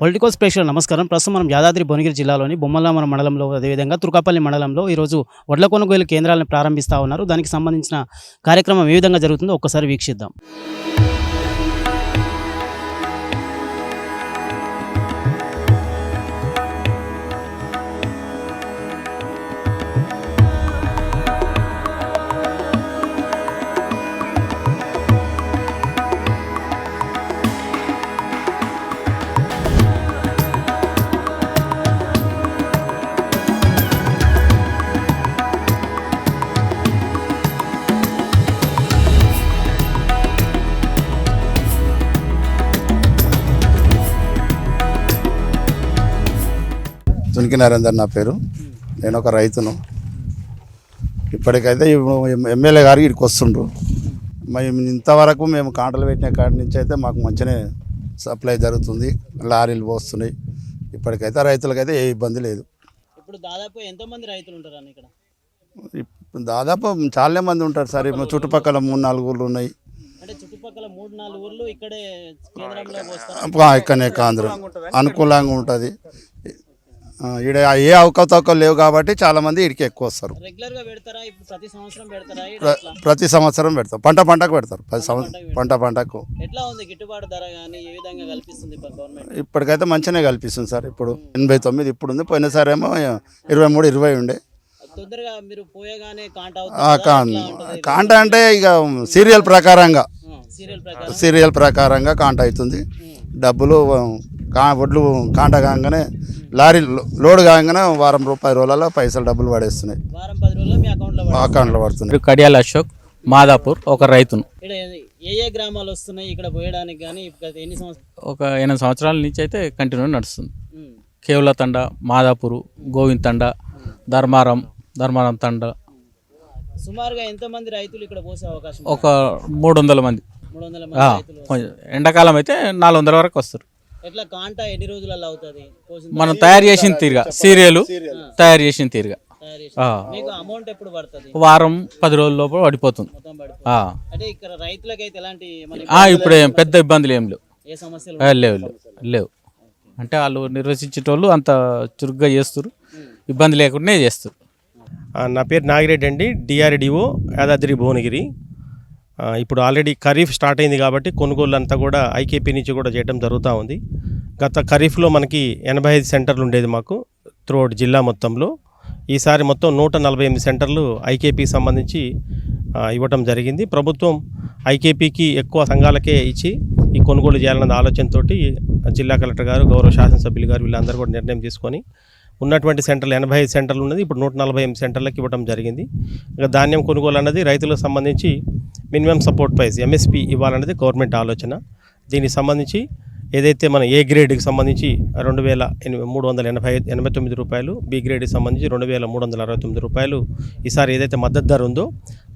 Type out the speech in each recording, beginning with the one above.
Politicals special నమస్కారం. ప్రస్తుతం మనం యాదాద్రి భువనగిరి జిల్లాలోని బొమ్మలామర మండలంలో అదేవిధంగా తుర్కాపల్లి మండలంలో ఈరోజు వడ్ల కొనుగోలు కేంద్రాలను ప్రారంభిస్తూ ఉన్నారు. దానికి సంబంధించిన కార్యక్రమం ఏ విధంగా జరుగుతుందో ఒక్కసారి వీక్షిద్దాం. తునికి నరేందర్ నా పేరు. నేను ఒక రైతును. ఇప్పటికైతే ఎమ్మెల్యే గారు ఇక్కడికి వస్తుండ్రు. మేము ఇంతవరకు మేము కాంటలు పెట్టిన కాడి నుంచి అయితే మాకు మంచిగానే సప్లై జరుగుతుంది. లారీలు పోస్తున్నాయి. ఇప్పటికైతే రైతులకైతే ఏ ఇబ్బంది లేదు. ఇప్పుడు దాదాపు ఎంతమంది రైతులు ఉంటారు ఇక్కడ? దాదాపు చాలా మంది ఉంటారు సార్. చుట్టుపక్కల మూడు నాలుగు ఊళ్ళు ఉన్నాయి. ఇక్కడనే కాంధ్రం అనుకూలంగా ఉంటుంది. ఈడ ఏ అవకతవకలు లేవు కాబట్టి చాలా మంది ఇడికి ఎక్కువ వస్తారు. ప్రతి సంవత్సరం పెడతారా? పంట పంటకు పెడతారు. ప్రతి సంవత్సరం పంట పంటకు. ఇప్పటికైతే మంచిగానే కల్పిస్తుంది సార్. ఇప్పుడు ఎనభై తొమ్మిది ఇప్పుడు ఉంది పోయినసారి ఏమో ఇరవై మూడు ఇరవై ఉండే. కాంట అంటే ఇక సీరియల్ ప్రకారంగా. సీరియల్ ప్రకారం. సీరియల్ ప్రకారంగా కాంట అవుతుంది. డబ్బులు కా వడ్లు కాంట కాగానే లారీ లోడ్ కాగానే వారం రూపాయల రోజులలో పైసలు డబ్బులు పడేస్తున్నాయి. వారం పది రోజుల్లో మీ అకౌంట్లో అకౌంట్లో పడుతున్నాయి. కడియాల అశోక్ మాదాపూర్ ఒక రైతును. ఇక్కడ ఏ ఏ గ్రామాలు వస్తున్నాయి ఇక్కడ పోయడానికి కానీ ఎన్ని సంవత్సరాలు ఒక ఎనిమిది సంవత్సరాల నుంచి అయితే కంటిన్యూ నడుస్తుంది. కేవల తండ మాదాపూర్ గోవింద్ తండ ధర్మారం ధర్మారం తండ. సుమారుగా ఎంతమంది రైతులు ఇక్కడ పోసే అవకాశం? ఒక మూడు వందల మంది. ఎండాకాలం అయితే నాలుగు వందల వరకు వస్తారు. ఎట్లా కాంట ఎన్ని రోజులలో అవుతుంది? పోసిన మనం తయారు చేసిన తీరుగా సీరియల్ తయారు చేసిన తీరుగా. తయారు చేసి ఆ, మీకు అమౌంట్ ఎప్పుడు పడుతుంది? వారం పది రోజుల లోపల పడిపోతుంది. అంటే ఇక్కడ రైతులకైతే ఎలాంటి ఇప్పుడు ఏం పెద్ద ఇబ్బందులు ఏం లేవు. ఏ సమస్యలు ఆ, లేవు లేవు లేవు. అంటే వాళ్ళు నిర్వచించేటోళ్ళు అంత చురుగ్గా చేస్తారు ఇబ్బంది లేకుండానే చేస్తారు నా పేరు నాగిరెడ్డి అండి డిఆర్డిఓ యాదాద్రి భువనగిరి. ఇప్పుడు ఆల్రెడీ ఖరీఫ్ స్టార్ట్ అయింది కాబట్టి కొనుగోలు అంతా కూడా ఐకేపీ నుంచి కూడా చేయడం జరుగుతూ ఉంది. గత ఖరీఫ్లో మనకి ఎనభై ఐదు సెంటర్లు ఉండేది మాకు త్రూఅవుట్ జిల్లా మొత్తంలో. ఈసారి మొత్తం నూట నలభై ఎనిమిది సెంటర్లు ఐకేపీకి సంబంధించి ఇవ్వటం జరిగింది. ప్రభుత్వం ఐకేపీకి ఎక్కువ సంఘాలకే ఇచ్చి ఈ కొనుగోలు చేయాలన్న ఆలోచనతో జిల్లా కలెక్టర్ గారు గౌరవ శాసనసభ్యులు గారు వీళ్ళందరూ కూడా నిర్ణయం తీసుకొని ఉన్నటువంటి సెంటర్లు ఎనభై ఐదు సెంటర్లు ఉన్నది. ఇప్పుడు నూట నలభై ఎనిమిది సెంటర్లకు ఇవ్వడం జరిగింది. ఇక ధాన్యం కొనుగోలు అన్నది రైతులకు సంబంధించి మినిమం సపోర్ట్ ప్రైస్ ఎంఎస్పి ఇవ్వాలన్నది గవర్నమెంట్ ఆలోచన. దీనికి సంబంధించి ఏదైతే మన ఏ గ్రేడ్కి సంబంధించి రెండు వేల ఎనిమిది మూడు వందల ఎనభై ఎనభై తొమ్మిది రూపాయలు బి గ్రేడ్కి సంబంధించి రెండు వేల మూడు వందల అరవై తొమ్మిది రూపాయలు ఈసారి ఏదైతే మద్దతు ధర ఉందో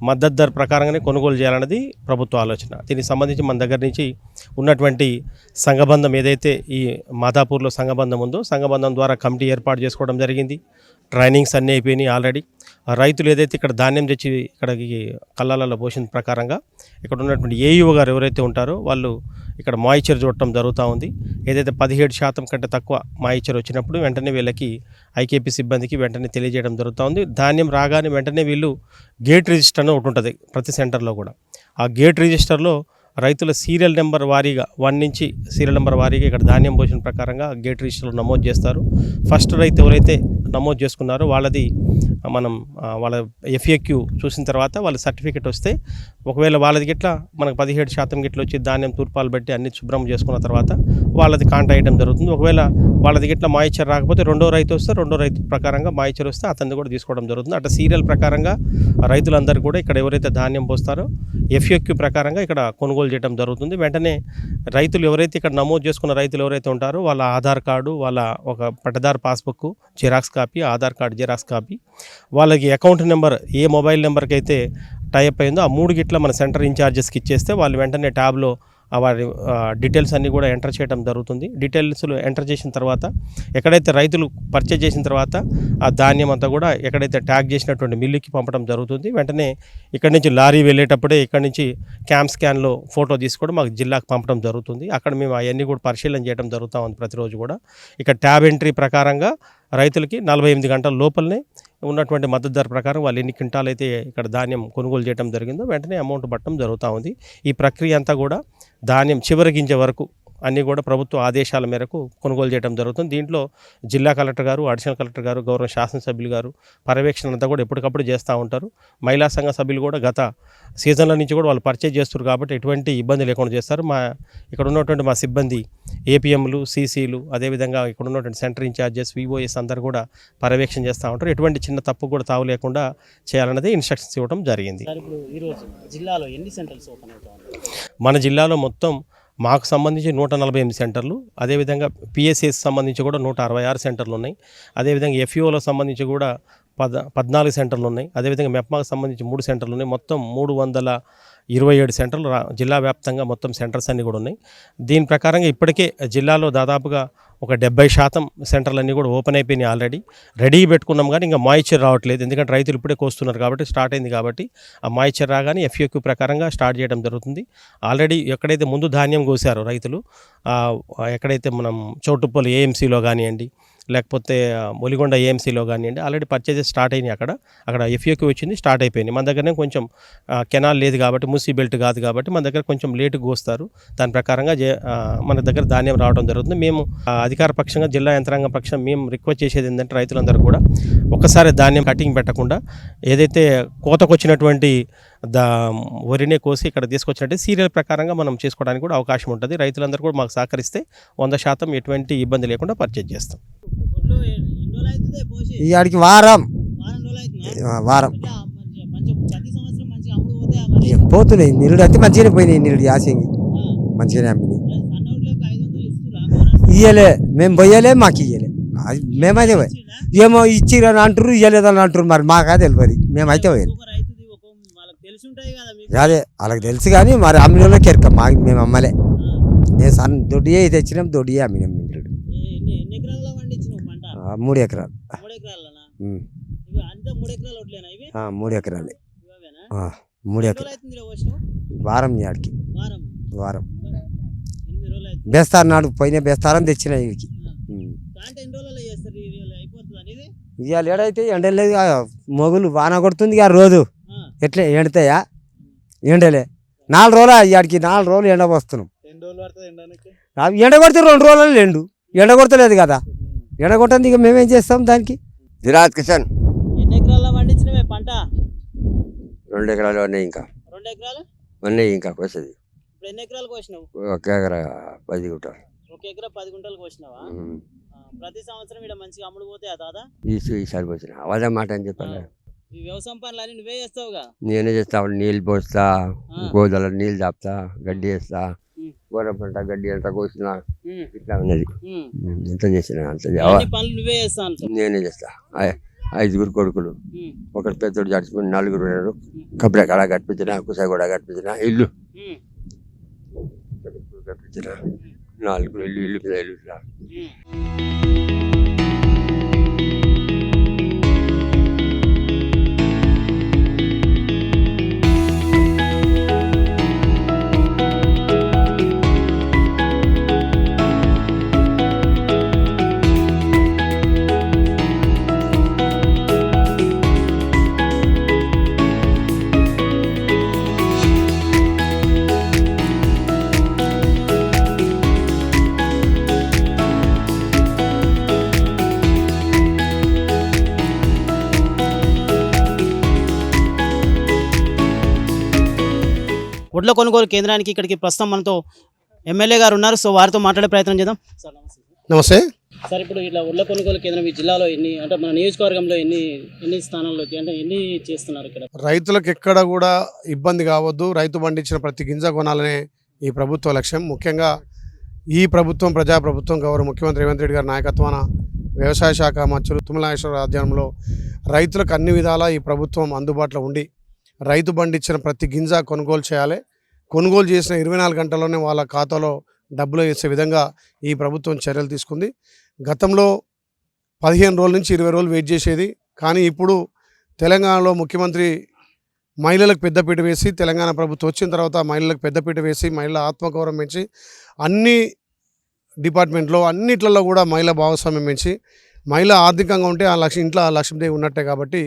మద్దతు ధర ప్రకారంగానే కొనుగోలు చేయాలన్నది ప్రభుత్వ ఆలోచన. దీనికి సంబంధించి మన దగ్గర నుంచి ఉన్నటువంటి సంఘబంధం ఏదైతే ఈ మాదాపూర్లో సంఘబంధం ఉందో సంఘబంధం ద్వారా కమిటీ ఏర్పాటు చేసుకోవడం జరిగింది. ట్రైనింగ్స్ అన్నీ అయిపోయినాయి ఆల్రెడీ. రైతులు ఏదైతే ఇక్కడ ధాన్యం తెచ్చి ఇక్కడికి కళ్ళాలలో పోసిన ప్రకారంగా ఇక్కడ ఉన్నటువంటి ఏఈఓ గారు ఎవరైతే ఉంటారో వాళ్ళు ఇక్కడ మాయిచర్ చూడటం జరుగుతూ ఉంది. ఏదైతే పదిహేడు శాతం కంటే తక్కువ మాయిచర్ వచ్చినప్పుడు వెంటనే వీళ్ళకి ఐకేపీ సిబ్బందికి వెంటనే తెలియజేయడం జరుగుతూ ఉంది. ధాన్యం రాగానే వెంటనే వీళ్ళు గేట్ రిజిస్టర్ అని ఒకటి ఉంటుంది ప్రతి సెంటర్లో కూడా. ఆ గేట్ రిజిస్టర్లో రైతుల సీరియల్ నెంబర్ వారీగా వన్ నుంచి సీరియల్ నెంబర్ వారీగా ఇక్కడ ధాన్యం పోసిన ప్రకారంగా గేట్ రిజిస్టర్లో నమోదు చేస్తారు. ఫస్ట్ రైతు ఎవరైతే నమోదు చేసుకున్నారో వాళ్ళది మనం వాళ్ళ ఎఫ్ఏక్యూ చూసిన తర్వాత వాళ్ళ సర్టిఫికేట్ వస్తే ఒకవేళ వాళ్ళది గిట్లా మనకు పదిహేడు శాతం గిట్ల వచ్చి ధాన్యం తూర్పాలు బట్టి అన్ని శుభ్రం చేసుకున్న తర్వాత వాళ్ళది కాంటాక్ట్ అయ్యడం జరుగుతుంది. ఒకవేళ వాళ్ళది గిట్ల మాయిచర్ రాకపోతే రెండో రైతు వస్తే రెండో రైతు ప్రకారంగా మాయిచర్ వస్తే అతన్ని కూడా తీసుకోవడం జరుగుతుంది. అట్లా సీరియల్ ప్రకారంగా రైతులందరూ కూడా ఇక్కడ ఎవరైతే ధాన్యం పోస్తారో ఎఫ్ఏక్యూ ప్రకారంగా ఇక్కడ కొనుగోలు చేయడం జరుగుతుంది. వెంటనే రైతులు ఎవరైతే ఇక్కడ నమోదు చేసుకున్న రైతులు ఎవరైతే ఉంటారో వాళ్ళ ఆధార్ కార్డు వాళ్ళ ఒక pattadar passbook xerox copy Aadhaar card xerox copy వాళ్ళకి అకౌంట్ నెంబర్ ఏ మొబైల్ నెంబర్కి అయితే టైప్ అయిందో ఆ మూడు గిట్ల మన సెంటర్ ఇన్ఛార్జెస్కి ఇచ్చేస్తే వాళ్ళు వెంటనే ట్యాబ్లో వారి డీటెయిల్స్ అన్నీ కూడా ఎంటర్ చేయడం జరుగుతుంది. డీటెయిల్స్లు ఎంటర్ చేసిన తర్వాత ఎక్కడైతే రైతులు పర్చేజ్ చేసిన తర్వాత ఆ ధాన్యం అంతా కూడా ఎక్కడైతే ట్యాగ్ చేసినటువంటి మిల్లుకి పంపడం జరుగుతుంది. వెంటనే ఇక్కడి నుంచి లారీ వెళ్ళేటప్పుడే ఇక్కడి నుంచి క్యామ్ స్కాన్లో ఫోటో తీసుకోవడం మాకు జిల్లాకు పంపడం జరుగుతుంది. అక్కడ మేము అవన్నీ కూడా పరిశీలన చేయడం జరుగుతూ ఉంది ప్రతిరోజు కూడా. ఇక ట్యాబ్ ఎంట్రీ ప్రకారంగా రైతులకి నలభై ఎనిమిది గంటల లోపలనే ఉన్నటువంటి మద్దతు ధర ప్రకారం వాళ్ళు ఎన్ని క్వింటాలు అయితే ఇక్కడ ధాన్యం కొనుగోలు చేయడం జరిగిందో వెంటనే అమౌంట్ పట్టడం జరుగుతూ ఉంది. ఈ ప్రక్రియ అంతా కూడా ధాన్యం చివరి గింజ వరకు అన్నీ కూడా ప్రభుత్వ ఆదేశాల మేరకు కొనుగోలు చేయడం జరుగుతుంది. దీంట్లో జిల్లా కలెక్టర్ గారు అడిషనల్ కలెక్టర్ గారు గౌరవ శాసనసభ్యులు గారు పర్యవేక్షణ అంతా కూడా ఎప్పటికప్పుడు చేస్తూ ఉంటారు. మహిళా సంఘ సభ్యులు కూడా గత సీజన్ల నుంచి కూడా వాళ్ళు పర్చేజ్ చేస్తారు కాబట్టి ఎటువంటి ఇబ్బంది లేకుండా చేస్తారు. మా ఇక్కడ ఉన్నటువంటి మా సిబ్బంది ఏపీఎంలు సీసీలు అదేవిధంగా ఇక్కడ ఉన్నటువంటి సెంటర్ ఇన్ఛార్జెస్ విఓఎస్ అందరు కూడా పర్యవేక్షణ చేస్తూ ఉంటారు. ఎటువంటి చిన్న తప్పు కూడా తావు లేకుండా చేయాలన్నది ఇన్స్ట్రక్షన్స్ ఇవ్వడం జరిగింది. మన జిల్లాలో మొత్తం మాకు సంబంధించి నూట నలభై ఎనిమిది సెంటర్లు అదేవిధంగా పిఎస్ఎస్ సంబంధించి కూడా నూట అరవై ఆరు సెంటర్లు ఉన్నాయి. అదేవిధంగా ఎఫ్ఈఓలకు సంబంధించి కూడా పద పద్నాలుగు సెంటర్లు ఉన్నాయి. అదేవిధంగా మెప్మాకు సంబంధించి మూడు సెంటర్లు ఉన్నాయి. మొత్తం మూడు వందల ఇరవై ఏడు సెంటర్లు రా- జిల్లా వ్యాప్తంగా మొత్తం సెంటర్స్ అన్నీ కూడా ఉన్నాయి. దీని ప్రకారంగా ఇప్పటికే జిల్లాలో దాదాపుగా ఒక డెబ్బై శాతం సెంటర్లు అన్నీ కూడా ఓపెన్ అయిపోయినాయి ఆల్రెడీ. రెడీ పెట్టుకున్నాం కానీ ఇంకా మాయిచర్ రావట్లేదు. ఎందుకంటే రైతులు ఇప్పుడే కోస్తున్నారు కాబట్టి స్టార్ట్ అయింది కాబట్టి ఆ మాయిచర్ రాగానే ఎఫ్ఏక్యూ ప్రకారంగా స్టార్ట్ చేయడం జరుగుతుంది. ఆల్రెడీ ఎక్కడైతే ముందు ధాన్యం కోసారో రైతులు ఎక్కడైతే మనం చౌటుప్పలు ఏఎంసీలో కానివ్వండి లేకపోతే ఒలిగొండ ఏఎంసీలో కానివ్వండి ఆల్రెడీ పర్చేజెస్ స్టార్ట్ అయినాయి అక్కడ. అక్కడ ఎఫ్యూకి వచ్చింది స్టార్ట్ అయిపోయింది. మన దగ్గరనే కొంచెం కెనాల్ లేదు కాబట్టి మూసీ బెల్ట్ కాదు కాబట్టి మన దగ్గర కొంచెం లేటుగా వస్తారు దాని ప్రకారంగా జే- మన దగ్గర ధాన్యం రావడం జరుగుతుంది. మేము అధికార పక్షంగా జిల్లా యంత్రాంగం పక్షం మేము రిక్వెస్ట్ చేసేది ఏంటంటే రైతులందరూ కూడా ఒక్కసారి ధాన్యం కటింగ్ పెట్టకుండా ఏదైతే కోతకొచ్చినటువంటి దా వరినే కోసి ఇక్కడ తీసుకొచ్చినట్టే సీరియల్ ప్రకారంగా మనం చేసుకోవడానికి కూడా అవకాశం ఉంటుంది. రైతులందరూ కూడా మాకు సహకరిస్తే వంద శాతం ఎటువంటి ఇబ్బంది లేకుండా పర్చేజ్ చేస్తాం. ఆడికి వారం. వారం పోతున్నాయి నిరుడు అయితే మంచిగానే పోయినాయి నిరుడు యాసింగి మంచిగానే అమ్మినాయి. ఇయ్యలే మేము పోయలే మాకు ఇయ్యలే. అది మేమైతే? ఏమో ఇచ్చిరని అంటారు ఇయ్యలేదని అంటారు మరి మాకు తెలియదు మేమైతే పోయాలి అదే వాళ్ళకి తెలుసు కానీ మరి అమ్మిన ఎరక మాకు మేము అమ్మలే. నేను సన్ దొడ్డియే తెచ్చినాం దొడ్డియే అమ్మినాం నిరుడు మూడు ఎకరాలు. మూడు ఎకరాలనా? ఉమ్. ఇవి అంతా మూడు ఎకరాలు ఇవి? మూడు ఎకరాలు. మూడు ఎకరాలు వారం ఆడికి వారం. అవుతుంది. బేస్తారు నాడు పోయిన బేస్తారం తెచ్చిన అనేది ఇవాళ ఏడైతే ఎండలేదు మొగులు వాన కొడుతుంది ఆ రోజు. ఎట్లా ఎండుతాయా? ఎండలే. నాలుగు రోజులు ఇవాడికి నాలుగు రోజులు ఎండ అవి ఎండ కొడితే రెండు రోజులు ఎండు. ఎండ కొడతలేదు కదా. ఎండ కొట్టండి ఇక మేమేం చేస్తాం దానికి? జిరాత్ కిషన్. ఎన్ని ఎకరాల్లో పండించినవే పంట? రెండు ఎకరాలు ఉన్నాయి ఇంకా. రెండు ఎకరాలు? ఉన్నాయి ఇంకా వస్తుంది ఇప్పుడు ఎన్ని ఎకరాలు కోసినావు? ఒక ఎకరా పది గుంట ఒక ఎకరా పది గుంటలు కోసినావా? ప్రతి సంవత్సరం ఇక్కడ మంచిగా అమ్ముడు పోతాయా తాత? ఈ ఈసారి వచ్చిన అదే మాట అని చెప్పాలి ఈ వ్యవసాయం పనులు అన్ని నువ్వే చేస్తావుగా? నేనే చేస్తా నీళ్ళు పోస్తా. గోదల నీళ్ళు దాపుతా గడ్డి వేస్తా. గోరం పంట గడ్డి అంతా కోసిన ఇట్లా ఉన్నది. ఎంత చేసిన అంత నేనే చేస్తా. ఐదుగురు కొడుకులు. ఒకటి పెద్దోడు చచ్చిపోయి నలుగురు ఉన్నారు. కబ్ర కడ కట్టించిన కుసా కూడా కట్టించిన ఇల్లు. కట్టించిన. నాలుగు ఇల్లు ఇల్లు ఇల్లు. వడ్ల కొనుగోలు కేంద్రానికి ఇక్కడికి ప్రస్తుతం మనతో ఎమ్మెల్యే గారు ఉన్నారు. సో వారితో మాట్లాడే ప్రయత్నం చేద్దాం. సార్ నమస్తే నమస్తే. సార్ ఇప్పుడు ఇట్లా వడ్ల కొనుగోలు కేంద్రం ఈ జిల్లాలో ఎన్ని అంటే మన నియోజకవర్గంలో ఎన్ని ఎన్ని స్థానాల్లో అంటే ఎన్ని చేస్తున్నారు ఇక్కడ? రైతులకు ఎక్కడ కూడా ఇబ్బంది కావద్దు. రైతు పండించిన ప్రతి గింజ కొనాలనే ఈ ప్రభుత్వ లక్ష్యం. ముఖ్యంగా ఈ ప్రభుత్వం ప్రజాప్రభుత్వం గౌరవ ముఖ్యమంత్రి రేవంత్ రెడ్డి గారి నాయకత్వాన వ్యవసాయ శాఖ మంత్రులు తుమ్మలాశ్వర ఆధ్వర్యంలో రైతులకు అన్ని విధాలా ఈ ప్రభుత్వం అందుబాటులో ఉండి రైతు పండించిన ప్రతి గింజ కొనుగోలు చేయాలి. కొనుగోలు చేసిన ఇరవై నాలుగు గంటల్లోనే వాళ్ళ ఖాతాలో డబ్బులు వేసే విధంగా ఈ ప్రభుత్వం చర్యలు తీసుకుంది. గతంలో పదిహేను రోజుల నుంచి ఇరవై రోజులు వెయిట్ చేసేది. కానీ ఇప్పుడు తెలంగాణలో ముఖ్యమంత్రి మహిళలకు పెద్దపీట వేసి తెలంగాణ ప్రభుత్వం వచ్చిన తర్వాత మహిళలకు పెద్దపీట వేసి మహిళల ఆత్మగౌరవం పెంచి అన్ని డిపార్ట్మెంట్లో అన్నిట్లలో కూడా మహిళా భాగస్వామ్యం పెంచి మహిళ ఆర్థికంగా ఉంటే ఆ లక్ష్యం ఇంట్లో ఆ లక్ష్మీదేవి ఉన్నట్టే కాబట్టి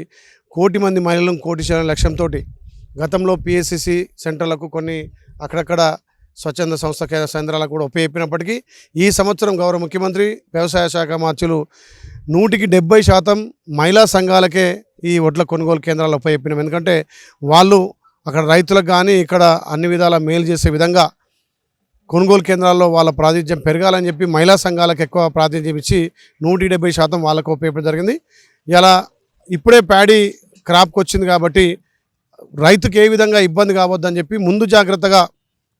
కోటి మంది మహిళలను కోటి చేయాలనే లక్ష్యంతో గతంలో పిఎస్సిసి సెంటర్లకు కొన్ని అక్కడక్కడ స్వచ్ఛంద సంస్థ కేంద్ర కేంద్రాలకు కూడా ఉపయోగించినప్పటికీ ఈ సంవత్సరం గౌరవ ముఖ్యమంత్రి వ్యవసాయ శాఖ మార్చులు నూటికి డెబ్బై శాతం మహిళా సంఘాలకే ఈ వడ్ల కొనుగోలు కేంద్రాలు ఉపయోగించినాం ఎందుకంటే వాళ్ళు అక్కడ రైతులకు కానీ ఇక్కడ అన్ని విధాల మేలు చేసే విధంగా కొనుగోలు కేంద్రాల్లో వాళ్ళ ప్రాతినిధ్యం పెరగాలని చెప్పి మహిళా సంఘాలకు ఎక్కువ ప్రాతినిధ్యం ఇచ్చి నూటి డెబ్బై శాతం వాళ్ళకు ఉపయోగపడం జరిగింది. ఇలా ఇప్పుడే ప్యాడీ క్రాప్కి వచ్చింది కాబట్టి రైతుకి ఏ విధంగా ఇబ్బంది కావద్దని చెప్పి ముందు జాగ్రత్తగా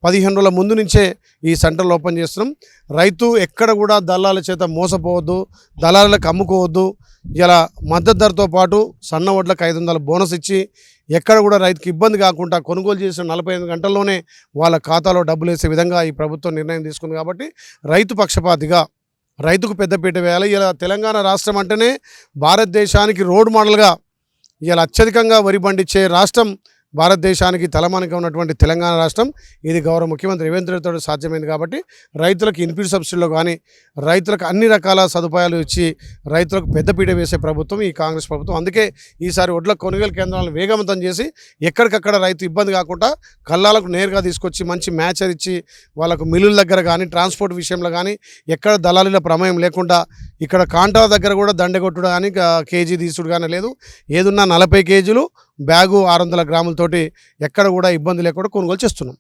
పదిహేను రోజుల ముందు నుంచే ఈ సెంటర్లు ఓపెన్ చేస్తున్నాం. రైతు ఎక్కడ కూడా దళాల చేత మోసపోవద్దు దళాలకు అమ్ముకోవద్దు. ఇలా మద్దతు ధరతో పాటు సన్న వడ్లకు ఐదు వందల బోనస్ ఇచ్చి ఎక్కడ కూడా రైతుకి ఇబ్బంది కాకుండా కొనుగోలు చేసిన నలభై ఐదు గంటల్లోనే వాళ్ళ ఖాతాలో డబ్బులు వేసే విధంగా ఈ ప్రభుత్వం నిర్ణయం తీసుకుంది కాబట్టి రైతు పక్షపాతిగా రైతుకు పెద్దపీట వేయాలి. ఇలా తెలంగాణ రాష్ట్రం అంటేనే భారతదేశానికి రోడ్ మోడల్గా ఇలా అత్యధికంగా వరి పండించే రాష్ట్రం భారతదేశానికి తలమానిక ఉన్నటువంటి తెలంగాణ రాష్ట్రం. ఇది గౌరవ ముఖ్యమంత్రి రేవంత్ రెడ్డితో సాధ్యమైంది కాబట్టి రైతులకు ఇన్పుట్ సబ్సిడీలో కానీ రైతులకు అన్ని రకాల సదుపాయాలు ఇచ్చి రైతులకు పెద్దపీట వేసే ప్రభుత్వం ఈ కాంగ్రెస్ ప్రభుత్వం. అందుకే ఈసారి వడ్ల కొనుగోలు కేంద్రాలను వేగవంతం చేసి ఎక్కడికక్కడ రైతు ఇబ్బంది కాకుండా కళ్ళాలకు నేరుగా తీసుకొచ్చి మంచి మ్యాచర్ ఇచ్చి వాళ్ళకు మిల్లుల దగ్గర కానీ ట్రాన్స్పోర్ట్ విషయంలో కానీ ఎక్కడ దళాలీల ప్రమేయం లేకుండా ఇక్కడ కాంటాల దగ్గర కూడా దండగొట్టుడు కానీ కేజీ తీసుడు కానీ లేదు. ఏదున్నా నలభై కేజీలు బ్యాగు ఆరు వందల గ్రాములతోటి ఎక్కడ కూడా ఇబ్బంది లేకుండా కొనుగోలు చేస్తున్నాం.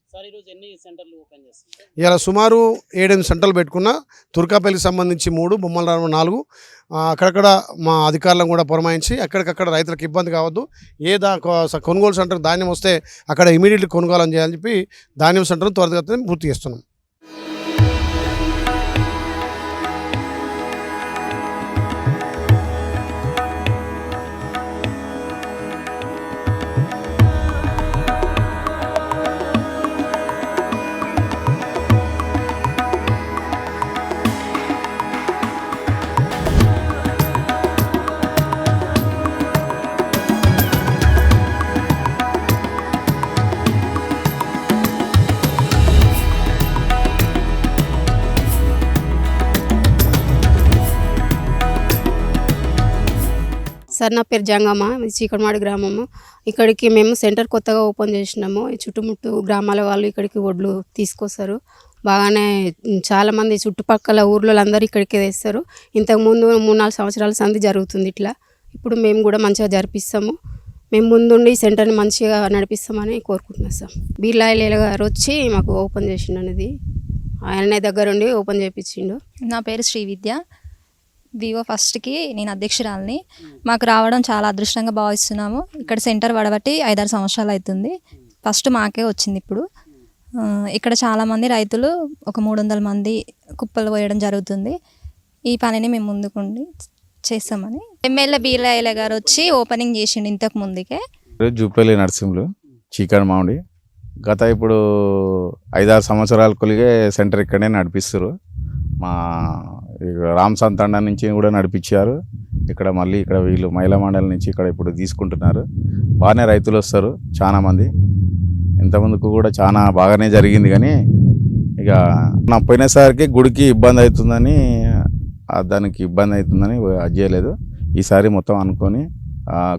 ఇలా సుమారు ఏడెనిమిది సెంటర్లు పెట్టుకున్న తుర్కాపల్లికి సంబంధించి మూడు బొమ్మల నాలుగు. అక్కడక్కడ మా అధికారులను కూడా పురమాయించి అక్కడికక్కడ రైతులకు ఇబ్బంది కావద్దు. ఏ దా కొనుగోలు సెంటర్ ధాన్యం వస్తే అక్కడ ఇమీడియట్లీ కొనుగోలు చేయాలని చెప్పి ధాన్యం సెంటర్ను త్వరితగతిన పూర్తి చేస్తున్నాం. సార్ నా పేరు జంగమ్మ ఇది గ్రామము. ఇక్కడికి మేము సెంటర్ కొత్తగా ఓపెన్ చేసినాము. ఈ చుట్టుముట్టు గ్రామాల వాళ్ళు ఇక్కడికి వడ్లు తీసుకొస్తారు. బాగానే చాలామంది చుట్టుపక్కల ఊర్లో అందరూ ఇక్కడికే తెస్తారు. ఇంతకుముందు మూడు నాలుగు సంవత్సరాల సంది జరుగుతుంది ఇట్లా. ఇప్పుడు మేము కూడా మంచిగా జరిపిస్తాము. మేము ముందుండి ఈ సెంటర్ని మంచిగా నడిపిస్తామని కోరుకుంటున్నాం సార్. బీర్లాయలేల గారు వచ్చి మాకు ఓపెన్ చేసిండు అనేది. ఆయన దగ్గరుండి ఓపెన్ చేయించిండు నా పేరు శ్రీవిద్య. వివో ఫస్ట్కి నేను అధ్యక్షురాలని. మాకు రావడం చాలా అదృష్టంగా భావిస్తున్నాము. ఇక్కడ సెంటర్ పడబట్టి ఐదారు సంవత్సరాలు అవుతుంది ఫస్ట్ మాకే వచ్చింది ఇప్పుడు. ఆ, ఇక్కడ చాలామంది రైతులు ఒక మూడు వందల మంది కుప్పలు పోయడం జరుగుతుంది. ఈ పనిని మేము ముందుకుండి చేస్తామని. ఎమ్మెల్యే బీర్లాయల గారు వచ్చి ఓపెనింగ్ చేసిండు ఇంతకు ముందుకే. జూపల్లి నరసింహులు చీకటి మామిడి. గత ఇప్పుడు ఐదారు సంవత్సరాల కొలిగే సెంటర్ ఇక్కడనే నడిపిస్తారు మా ఇక్కడ రామ్ సంతాండ నుంచి కూడా నడిపించారు. ఇక్కడ మళ్ళీ ఇక్కడ వీళ్ళు మహిళా మండలి నుంచి ఇక్కడ ఇప్పుడు తీసుకుంటున్నారు. బాగానే రైతులు వస్తారు చాలామంది ఇంతకుముందుకు కూడా చాలా బాగానే జరిగింది కానీ ఇక నా పోయినసారికి గుడికి ఇబ్బంది అవుతుందని దానికి ఇబ్బంది అవుతుందని అది చేయలేదు. ఈసారి మొత్తం అనుకొని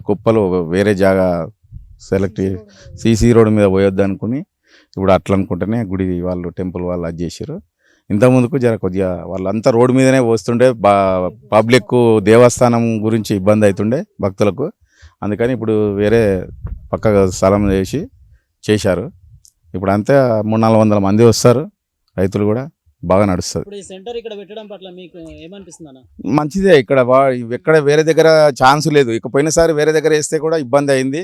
కుప్పలు వేరే జాగా సెలెక్ట్ సీసీ రోడ్ మీద పోయొద్దు అనుకుని ఇప్పుడు అట్లా అనుకుంటేనే గుడి వాళ్ళు టెంపుల్ వాళ్ళు అది చేసారు ఇంతకుముందుకు జర కొద్దిగా వాళ్ళంతా రోడ్డు మీదనే వస్తుండే బా పబ్లిక్ దేవస్థానం గురించి ఇబ్బంది అవుతుండే భక్తులకు. అందుకని ఇప్పుడు వేరే పక్క స్థలం చేసి చేశారు. ఇప్పుడు అంతే మూడు నాలుగు వందల మంది వస్తారు. రైతులు కూడా బాగా నడుస్తుంది సెంటర్ ఇక్కడ పెట్టడం పట్ల మీకు ఏమనిపిస్తుంది అన్న మంచిదే ఇక్కడ ఎక్కడ వేరే దగ్గర ఛాన్స్ లేదు. ఇక పోయినసారి వేరే దగ్గర వేస్తే కూడా ఇబ్బంది అయింది.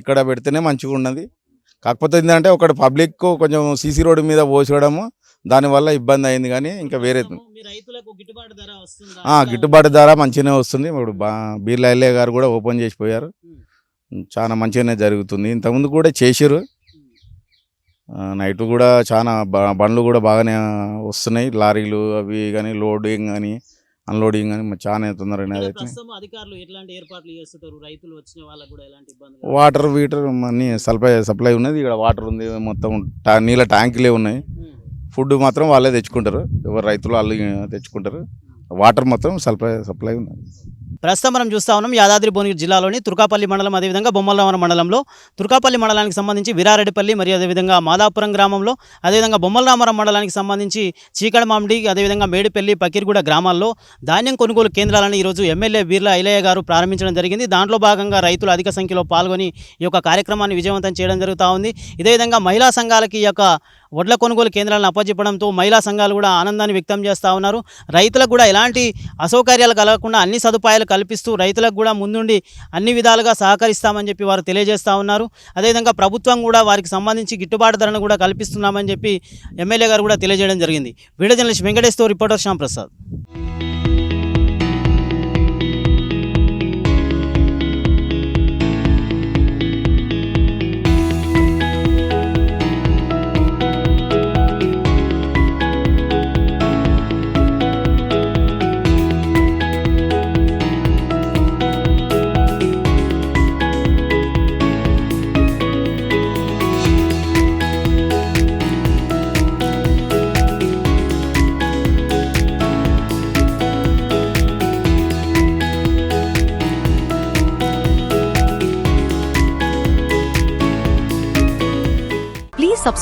ఇక్కడ పెడితేనే మంచిగా ఉన్నది కాకపోతే ఏంటంటే ఒకటి పబ్లిక్ కొంచెం సీసీ రోడ్డు మీద పోసడము దానివల్ల ఇబ్బంది అయింది కానీ ఇంకా వేరే గిట్టుబాటు ధర మంచిగానే వస్తుంది. ఇప్పుడు బా బీర్లా ఎల్ఏ గారు కూడా ఓపెన్ చేసిపోయారు చాలా మంచిగానే జరుగుతుంది. ఇంతకుముందు కూడా చేసారు నైట్ కూడా చాలా బండ్లు కూడా బాగానే వస్తున్నాయి. లారీలు అవి కానీ లోడింగ్ కానీ అన్లోడింగ్ కానీ చాలా తొందరగా వాటర్ వీటర్ అన్ని సప్లై సప్లై ఉన్నది. ఇక్కడ వాటర్ ఉంది. మొత్తం నీళ్ళ ట్యాంకులే ఉన్నాయి. ఫుడ్ మాత్రం వాళ్ళే తెచ్చుకుంటారు. ఎవరు రైతులు వాళ్ళు తెచ్చుకుంటారు. వాటర్ మొత్తం సప్లై సప్లై ఉన్నది. ప్రస్తుతం మనం చూస్తా ఉన్నాం. యాదాద్రి భువనగిరి జిల్లాలోని తుర్కాపల్లి మండలం అదేవిధంగా బొమ్మలవరం మండలంలో తుర్కాపల్లి మండలానికి సంబంధించి విరారెడ్డిపల్లి మరియు అదేవిధంగా మాదాపురం గ్రామంలో అదేవిధంగా బొమ్మలరామరం మండలానికి సంబంధించి చీకడమామిడి అదేవిధంగా మేడిపల్లి పకీర్గూడ గ్రామాల్లో ధాన్యం కొనుగోలు కేంద్రాలను ఈరోజు ఎమ్మెల్యే బీర్ల ఐలయ్య గారు ప్రారంభించడం జరిగింది. దాంట్లో భాగంగా రైతులు అధిక సంఖ్యలో పాల్గొని ఈ యొక్క కార్యక్రమాన్ని విజయవంతం చేయడం జరుగుతూ ఉంది. ఇదే విధంగా మహిళా సంఘాలకి ఈ యొక్క వడ్ల కొనుగోలు కేంద్రాలను అప్పచెప్పడంతో మహిళా సంఘాలు కూడా ఆనందాన్ని వ్యక్తం చేస్తూ ఉన్నారు. రైతులకు కూడా ఎలాంటి అసౌకర్యాలు కలగకుండా అన్ని సదుపాయాలు కల్పిస్తూ రైతులకు కూడా ముందుండి అన్ని విధాలుగా సహకరిస్తామని చెప్పి వారు తెలియజేస్తూ ఉన్నారు. అదేవిధంగా ప్రభుత్వం కూడా వారికి సంబంధించి గిట్టుబాటు ధరను కూడా కల్పిస్తున్నామని చెప్పి ఎమ్మెల్యే గారు కూడా తెలియజేయడం జరిగింది. Video journalist Venkateswara reporter Prasad.